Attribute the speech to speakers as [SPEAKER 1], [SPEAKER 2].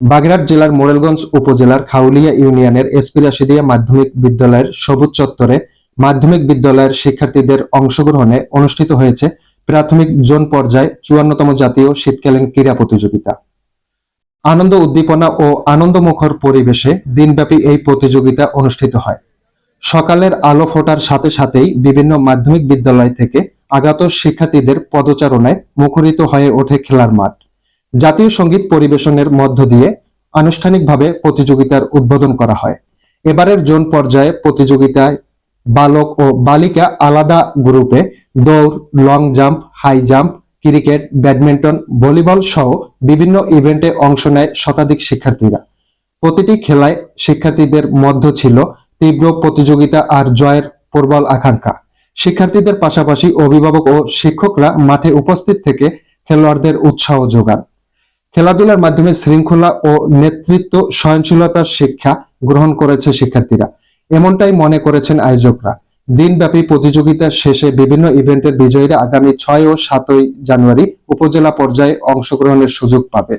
[SPEAKER 1] বাগেরহাট জেলার মোরেলগঞ্জ উপজেলার খাউলিয়া ইউনিয়নের এসপি রাশিদিয়া মাধ্যমিক বিদ্যালয়ের সবুজ চত্বরে মাধ্যমিক বিদ্যালয়ের শিক্ষার্থীদের অংশগ্রহণে অনুষ্ঠিত হয়েছে প্রাথমিক জোন পর্যায়ে চুয়ান্নতম জাতীয় শীতকালীন ক্রীড়া প্রতিযোগিতা। আনন্দ উদ্দীপনা ও আনন্দমুখর পরিবেশে দিনব্যাপী এই প্রতিযোগিতা অনুষ্ঠিত হয়। সকালের আলো ফোটার সাথে সাথেই বিভিন্ন মাধ্যমিক বিদ্যালয় থেকে আগত শিক্ষার্থীদের পদচারণায় মুখরিত হয়ে ওঠে খেলার মাঠ। জাতীয় সংগীত পরিবেশনের মধ্য দিয়ে আনুষ্ঠানিকভাবে প্রতিযোগিতার উদ্বোধন করা হয়। এবারের জোন পর্যায়ে প্রতিযোগিতায় বালক ও বালিকা আলাদা গ্রুপে দৌড়, long jump, high jump, cricket, badminton, volleyball সহ বিভিন্ন ইভেন্টে অংশ নেয় শতাধিক শিক্ষার্থীরা। প্রতিটি খেলায় শিক্ষার্থীদের মধ্য ছিল তীব্র প্রতিযোগিতা আর জয়ের প্রবল আকাঙ্ক্ষা। শিক্ষার্থীদের পাশাপাশি অভিভাবক ও শিক্ষকরা মাঠে উপস্থিত থেকে খেলোয়াড়দের উৎসাহ যোগান। খেলাধুলার মাধ্যমে শৃঙ্খলা ও নেতৃত্ব সহনশীলতার শিক্ষা গ্রহণ করেছে শিক্ষার্থীরা। এমনটাই মনে করেছেন আয়োজকরা। দিনব্যাপী প্রতিযোগিতার শেষে বিভিন্ন ইভেন্টের বিজয়ীরা আগামী ছয় ও সাতই জানুয়ারি উপজেলা পর্যায়ে অংশগ্রহণের সুযোগ পাবে।